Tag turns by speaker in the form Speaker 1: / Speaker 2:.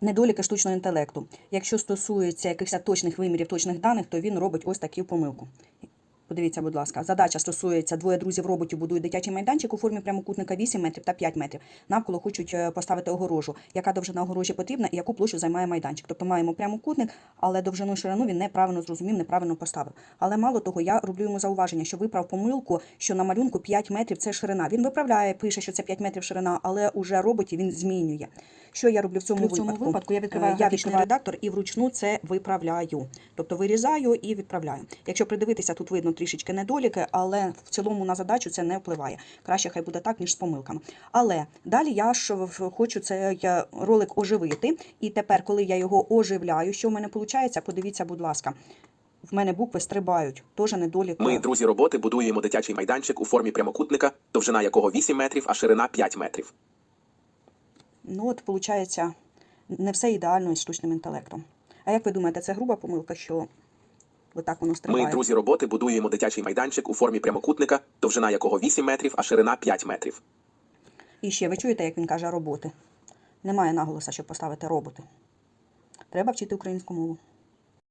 Speaker 1: недоліки штучного інтелекту. Якщо стосується якихось точних вимірів, точних даних, то він робить ось таку помилку. Подивіться, будь ласка, задача стосується двоє друзів роботів будують дитячий майданчик у формі прямокутника 8 метрів та 5 метрів. Навколо хочуть е, поставити огорожу. Яка довжина огорожі потрібна і яку площу займає майданчик? Тобто маємо прямокутник, але довжину ширину він неправильно зрозумів, неправильно поставив. Але мало того, я роблю йому зауваження, що виправ помилку, що на малюнку 5 метрів це ширина. Він виправляє, пише, що це 5 метрів ширина, але уже роботі він змінює. Що я роблю в цьому,
Speaker 2: В цьому
Speaker 1: випадку?
Speaker 2: випадку я відкриваю
Speaker 1: Е, я відкриваю редактор і вручну це виправляю. Тобто вирізаю і відправляю. Якщо придивитися, тут видно трішечки недоліки, але в цілому на задачу це не впливає. Краще хай буде так, ніж з помилками. Але далі я ж хочу цей е, ролик оживити. І тепер, коли я його оживляю, що в мене виходить, подивіться, будь ласка. В мене букви стрибають, теж недолік.
Speaker 3: Ми, друзі роботи, будуємо дитячий майданчик у формі прямокутника, довжина якого 8 метрів, а ширина 5 метрів.
Speaker 1: Ну, от, виходить, не все ідеально із штучним інтелектом. А як ви думаєте, це груба помилка, що отак воно стрибає?
Speaker 3: Ми, друзі роботи, будуємо дитячий майданчик у формі прямокутника, довжина якого 8 метрів, а ширина 5 метрів.
Speaker 1: І ще ви чуєте, як він каже роботи. Немає наголоса, щоб поставити роботи. Треба вчити українську мову.